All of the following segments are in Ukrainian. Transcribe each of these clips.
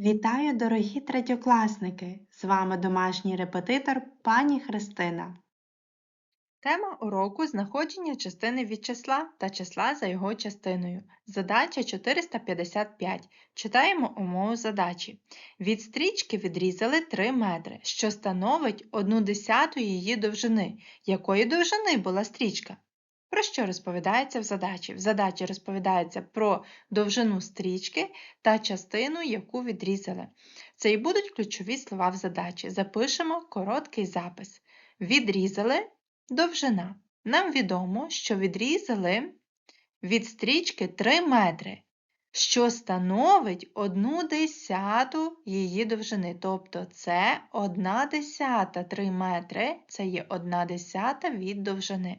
Вітаю, дорогі третьокласники! З вами домашній репетитор пані Христина. Тема уроку знаходження частини від числа та числа за його частиною. Задача 455. Читаємо умову задачі. Від стрічки відрізали 3 метри, що становить 1 десяту її довжини. Якої довжини була стрічка? Про що розповідається в задачі? В задачі розповідається про довжину стрічки та частину, яку відрізали. Це і будуть ключові слова в задачі. Запишемо короткий запис. Відрізали довжина. Нам відомо, що відрізали від стрічки 3 метри, що становить 1 десяту її довжини. Тобто це 1 десята 3 метри, це є 1 десята від довжини.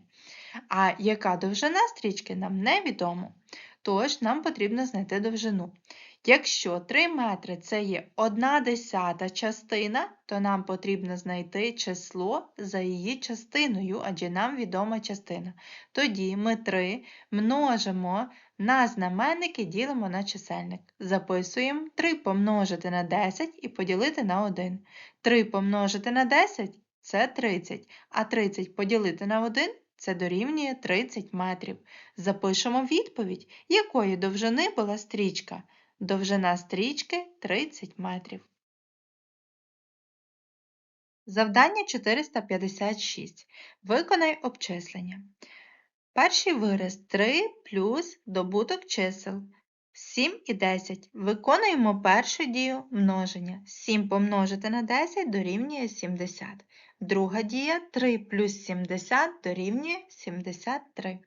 А яка довжина стрічки нам невідомо. Тож нам потрібно знайти довжину. Якщо 3 метри це є 1 десята частина, то нам потрібно знайти число за її частиною, адже нам відома частина. Тоді ми 3 множимо на знаменник і ділимо на чисельник. Записуємо 3 помножити на 10 і поділити на 1. 3 помножити на 10 це 30, а 30 поділити на 1 це дорівнює 30 метрів. Запишемо відповідь, якої довжини була стрічка. Довжина стрічки 30 метрів. Завдання 456. Виконай обчислення. Перший вираз 3 плюс добуток чисел 7 і 10. Виконуємо першу дію множення. 7 помножити на 10 дорівнює 70. Друга дія 3 плюс 70 дорівнює 73.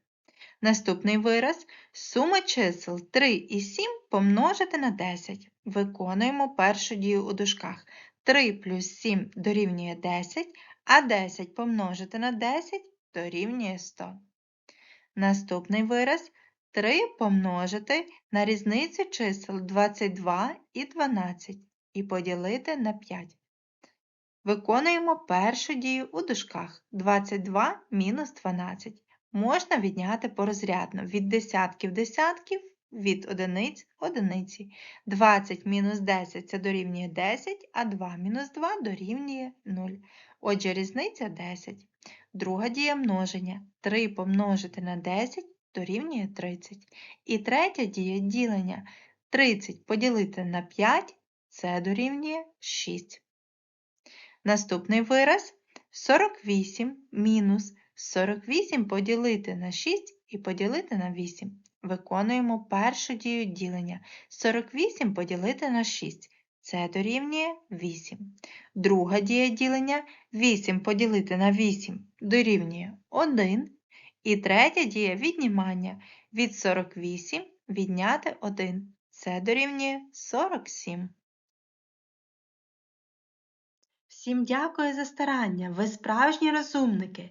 Наступний вираз сума чисел 3 і 7 помножити на 10. Виконуємо першу дію у дужках. 3 плюс 7 дорівнює 10, а 10 помножити на 10 дорівнює 100. Наступний вираз 3 помножити на різницю чисел 22 і 12 і поділити на 5. Виконуємо першу дію у дужках 22 мінус 12. Можна відняти порозрядно від десятків десятків, від одиниць одиниці. 20 мінус 10 це дорівнює 10, а 2 мінус 2 дорівнює 0. Отже, різниця 10. Друга дія множення 3 помножити на 10 дорівнює 30. І третя дія ділення 30 поділити на 5 це дорівнює 6. Наступний вираз 48 мінус 48 поділити на 6 і поділити на 8. Виконуємо першу дію ділення. 48 поділити на 6. Це дорівнює 8. Друга дія ділення 8 поділити на 8 дорівнює 1. І третя дія віднімання від 48 відняти 1. Це дорівнює 47. Всім дякую за старання, ви справжні розумники.